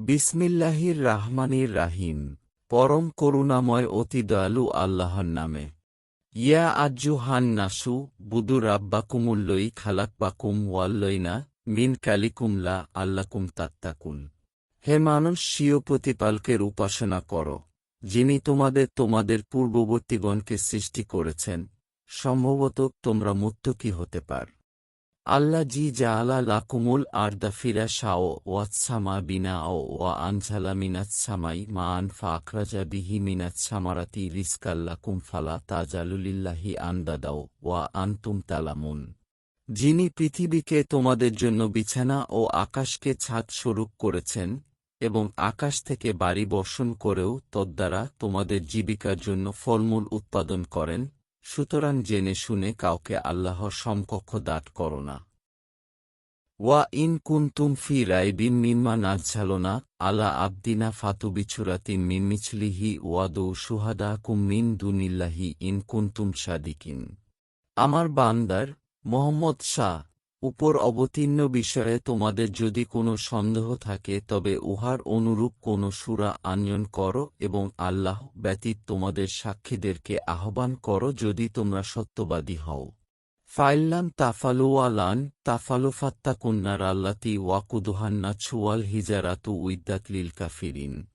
বিসমিল্লাহির রাহমানির রাহিম পরম করুণাময় অতি দয়ালু আল্লাহর নামে। ইয়া আজ্জুহান নাসু বুদু রাব্বাকুমুল্লই খালাকবাকুম ওয়াল্লইনা মিন কালিকুমলা আল্লাকুম তাত্তাকুন। হে মানুষ, স্বীয় প্রতিপালকের উপাসনা কর, যিনি তোমাদের তোমাদের পূর্ববর্তীগণকে সৃষ্টি করেছেন। সম্ভবত তোমরা মুত্তকি হতে পার। আল্লাহ জি জাআলা লাকুমুল ফিরা শাও ওয়াৎসামা বিনা ও ওয়া আনঝালা মিনাৎসামাই মা আনফা আখরাজা বিহি মিনাৎসামারাতি রিস্কাল্লাকুম ফালা তাজালুলিল্লাহি আন্দাদাও ওয়া আনতুম তালামুন। যিনি পৃথিবীকে তোমাদের জন্য বিছানা ও আকাশকে ছাদ স্বরূপ করেছেন এবং আকাশ থেকে বাড়ি বর্ষণ করেও তদ্বারা তোমাদের জীবিকার জন্য ফলমূল উৎপাদন করেন সুতরাং জেনে শুনে কাউকে আল্লাহর সমকক্ষ দাঁত করো না। ওয়া ইন কুন্তুম ফি রাইবিন মিম্মা না আলা আবদিনা ফাতু বিছুরাতিন ওয়া ওয়াদৌ সুহাদা কুম মিন দুনিল্লাহি ইন কুন্তুম সাদিকিন। আমার বান্দার মোহাম্মদ শাহ উপর অবতীর্ণ বিষয়ে তোমাদের যদি কোনো সন্দেহ থাকে, তবে উহার অনুরূপ কোনো সুরা আনয়ন করো এবং আল্লাহ ব্যতীত তোমাদের সাক্ষীদেরকে আহ্বান করো যদি তোমরা সত্যবাদী হও। ফাইল্লাম তাফালু আলান তাফালু ফাত্তা কন্যার আল্লাতি ওয়াকুদুহান্না ছুয়াল হিজারাতু উইদ্দাত লিল কাফিরিন।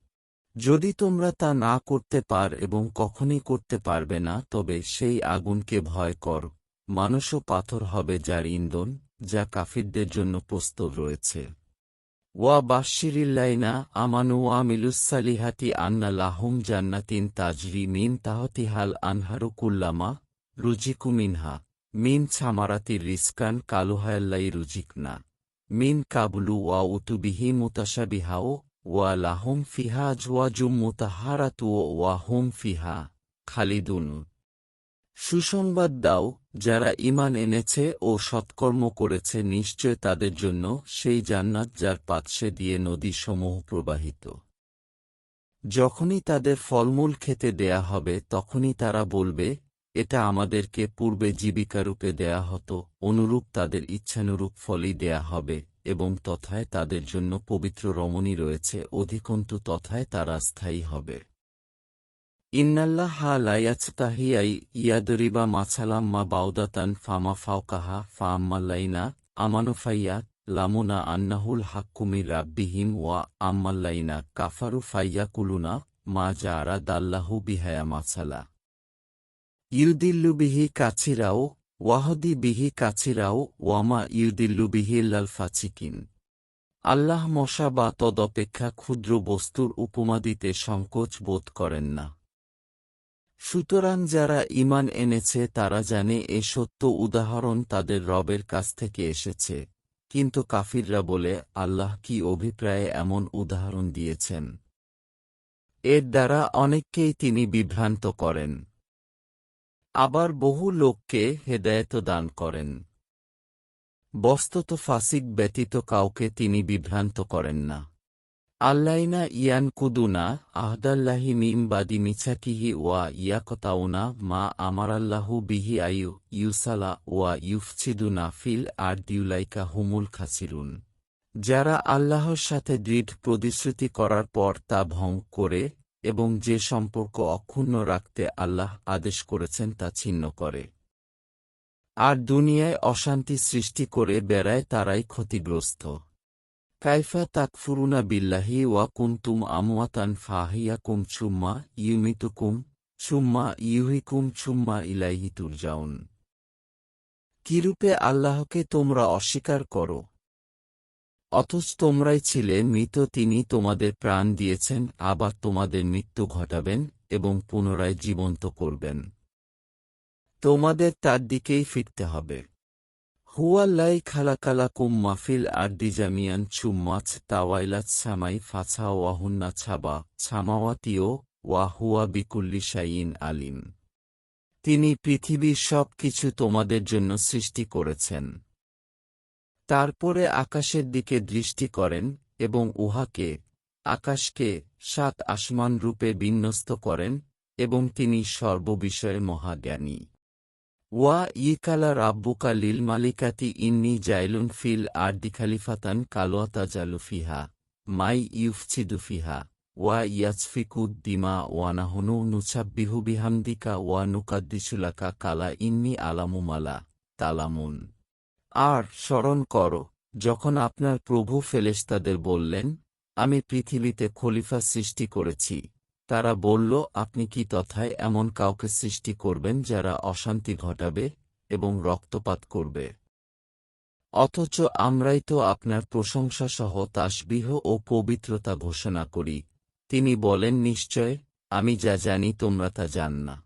যদি তোমরা তা না করতে পার এবং কখনই করতে পারবে না, তবে সেই আগুনকে ভয় কর। মানুষও পাথর হবে যার ইন্ধন যা কাফিরদের জন্য প্রস্তুত রয়েছে। ওয়া বাশিরিল্লাইনা আমানু আমিলুসালিহাতি আন্না লাহুম জান্নাতিন তাজরি মিন তাহতিহাল আনহারু কুল্লামা রুজিকু মিনহা, মিন ছামারাতি রিস্কান কালুহায়াল্লাই রুজিকনা, মিন কাবলু ওয়া উতুবিহি মুতাসাবিহাও ওয়া লাহুম ফিহা জুয়াজুম মুতাহারাতু ওয়া হুম ফিহা খালিদুন। সুসংবাদ দাও, যারা ইমান এনেছে ও সৎকর্ম করেছে, নিশ্চয় তাদের জন্য সেই জান্নাত যার পাৎসে দিয়ে নদীসমূহ প্রবাহিত। যখনই তাদের ফলমূল খেতে দেয়া হবে, তখনই তারা বলবে, এটা আমাদেরকে পূর্বে জীবিকারূপে দেয়া হতো, অনুরূপ তাদের ইচ্ছানুরূপ ফলই দেয়া হবে, এবং তথায় তাদের জন্য পবিত্র রমণী রয়েছে, অধিকন্তু তথায় তারা স্থায়ী হবে। ইন্নাল্লাহা লায়াচতাহিয়াই ইয়াদরিবা মাছালাম্মা বাউদাতান ফামা ফাওকাহা ফাম্মাল্লাইনা আমানুফাইয়া লামুনা আন্নাহুল হাক্কুমি রাব্বিহিম ওয়া আম্মাল্লাইনা কাফারু ফাইয়া কুলুনা মা জারা দাল্লাহু বিহায়া মাছালা ইউদিল্লু বিহি কাছিরাও ওয়াহদি বিহি কাছিরাও ওয়ামা ইউদিল্লু বিহি লাল আল্লাহ মশা বা তদপেক্ষা ক্ষুদ্র বস্তুর উপমা দিতে সংকোচ বোধ করেন না। সুতরাং যারা ইমান এনেছে, তারা জানে এ সত্য উদাহরণ তাদের রবের কাছ থেকে এসেছে। কিন্তু কাফিররা বলে, আল্লাহ কি অভিপ্রায়ে এমন উদাহরণ দিয়েছেন? এর দ্বারা অনেককেই তিনি বিভ্রান্ত করেন। আবার বহু লোককে হেদায়ত দান করেন। বস্তত ফাসিক ব্যতীত কাউকে তিনি বিভ্রান্ত করেন না। আল্লাইনা ইয়ান কুদুনা আহদাল্লাহি মিম বাদি মিছাকিহি ওয়া ইয়াকতাউনা মা আমারাল্লাহু বিহি আয়ু ইউসালা ওয়া ইউফছিদুনা ফিল আর দিউলাইকা হুমুল খাসিরুন। যারা আল্লাহর সাথে দৃঢ় প্রতিশ্রুতি করার পর তা ভঙ্গ করে এবং যে সম্পর্ক অক্ষুণ্ণ রাখতে আল্লাহ আদেশ করেছেন তা ছিন্ন করে। আর দুনিয়ায় অশান্তি সৃষ্টি করে বেড়ায় তারাই ক্ষতিগ্রস্ত। কাইফা তাকফুরুনা বিল্লাহি ওয়া কুন্তুম আমওয়াতান ফাহিয়াকুম চুম্মা ইউমিতুকুম চুম্মা ইউহিকুম চুম্মা ইলাইহি তুরজাউন কিরূপে আল্লাহকে তোমরা অস্বীকার করো? অথচ তোমরাই ছিলে মৃত, তিনি তোমাদের প্রাণ দিয়েছেন, আবার তোমাদের মৃত্যু ঘটাবেন এবং পুনরায় জীবন্ত করবেন। তোমাদের তার দিকেই ফিরতে হবে। হুয়াল্লাই খালাকালাকুম মাফিল আর্দি জামিয়ান চুম্মাছ তাওয়াইলাত সামাই ফাছা ওয়াহুন্না ছাবা, ছামাওয়াতিও ওয়া হুয়া বিকুল্লি আলিম। তিনি পৃথিবীর সব কিছু তোমাদের জন্য সৃষ্টি করেছেন। তারপরে আকাশের দিকে দৃষ্টি করেন এবং উহাকে, আকাশকে সাত আসমান রূপে বিন্যস্ত করেন এবং তিনি সর্ববিষয়ে মহাজ্ঞানী। ওয়া ইকালা রাব্বুকা লিল মালিকাতি ইন্নি জাইলুন ফিল আর্দি খালিফাতান কালোয়াতা জালুফিহা মাই ইউফচিদুফিহা ওয়া ইয়াজফিকুদ দিমা ওয়ানাহনু নুছাব্বিহু বিহামদিকা ওয়া নুকাদ্দিসুলাকা কালা ইন্নি আলামুমালা তালামুন। আর স্মরণ কর, যখন আপনার প্রভু ফেলেশতাদের বললেন, আমি পৃথিবীতে খলিফা সৃষ্টি করেছি তারা বলল, আপনি কি তথায় এমন কাউকে সৃষ্টি করবেন যারা অশান্তি ঘটাবে এবং রক্তপাত করবে? অথচ আমরাই তো আপনার প্রশংসা সহ তাসবিহ ও পবিত্রতা ঘোষণা করি। তিনি বলেন, নিশ্চয়, আমি যা জানি তোমরা তা জান না।